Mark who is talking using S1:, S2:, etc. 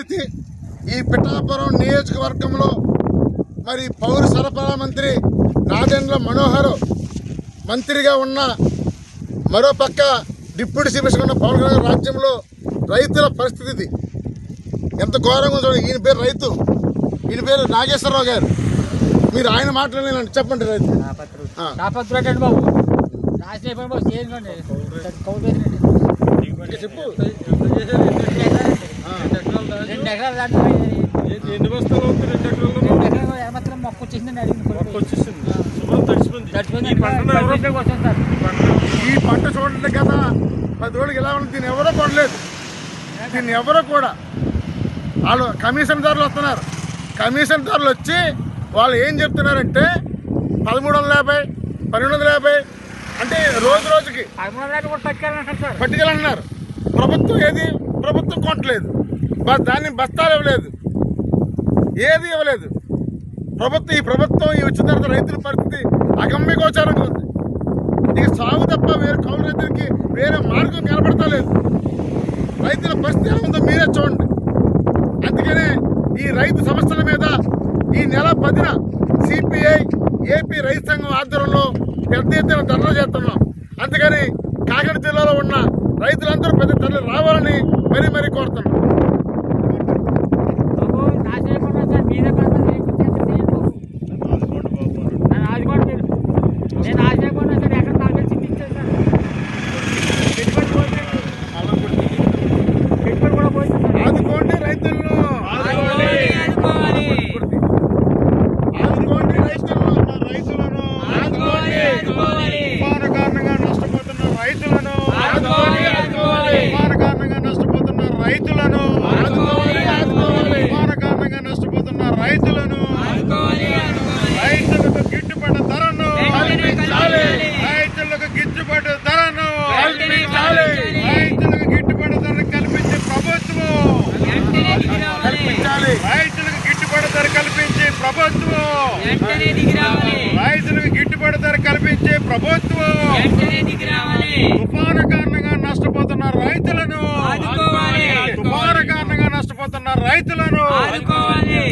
S1: పరిస్థితి ఈ పిఠాపురం నియోజకవర్గంలో మరి పౌర సరఫరా మంత్రి నాదెండ్ల మనోహర్ మంత్రిగా ఉన్న మరోపక్క డిప్యూటీ సీఎం ఉన్న పవన్ కళ్యాణ్ రాజ్యంలో రైతుల పరిస్థితి ఇది ఎంత ఘోరంగా ఉందో చూడండి. ఈయన పేరు రైతు ఈయన పేరు నాగేశ్వరరావు గారు మీరు ఆయన మాట్లాడలేనండి చెప్పండి రైతు ఆ.
S2: ఎకరాలు
S3: ఎన్ని బస్తాలు అవుతుంది రెండు ఎకరాలు
S2: రెండు ఎకరాలు ఏమాత్రం మొక్క వచ్చేసిందండి అడిగింది
S3: మొక్క వచ్చేసింది సుమారు తడిసిపోయింది.
S2: తడిచిపోయింది
S3: ఈ
S1: పంట చూడండి కదా. పది రోజులకి ఎలా ఉంది? దీన్ని ఎవరో కొనలేదు. దీన్ని ఎవరో కూడా వాళ్ళు కమిషన్దారులు వస్తున్నారు. కమిషన్దారులు వచ్చి వాళ్ళు ఏం చెప్తున్నారంటే పదమూడు వందల యాభై పన్నెండు వందల యాభై అంటే రోజు రోజుకి పట్టుకెళ్ళంటున్నారు. ప్రభుత్వం ఏది? ప్రభుత్వం కొనట్లేదు దాన్ని బస్తాలు ఇవ్వలేదు. ఏది ఇవ్వలేదు. ప్రభుత్వం ఈ ప్రభుత్వం ఈ వచ్చిన తర్వాత రైతుల పరిస్థితి అగమ్య గోచారంగా ఉంది. ఇక సాగు తప్ప వేరే కౌలు రైతులకి వేరే మార్గం కనబడతలేదు రైతుల పరిస్థితి ఎలా ఉందో మీరే చూడండి. అందుకనే ఈ రైతు సమస్యల మీద ఈ నెల పదిన సిపిఐ ఏపీ రైతు సంఘం ఆధ్వర్యంలో పెద్ద ఎత్తున ధరలు చేస్తున్నాం. అందుకని కాకినాడ జిల్లాలో ఉన్న రైతులందరూ పెద్ద ధరలు రావాలని మరీ మరీ కోరుతున్నాం.
S3: తుఫాను కారణంగా నష్టపోతున్న రైతులను తుఫాను కారణంగా నష్టపోతున్న రైతులను రైతులకు గిట్టుబాటు ధరను. రైతులకు గిట్టుబాటు ధరను. రైతులకు గిట్టుబాటు ధర కల్పించే ప్రభుత్వం రైతులకు గిట్టుబాటు ధర కల్పించే ప్రభుత్వం రైతులకు గిట్టుబాటు ధర కల్పించే ప్రభుత్వం రైతులను
S2: ఆదుకోవాలి.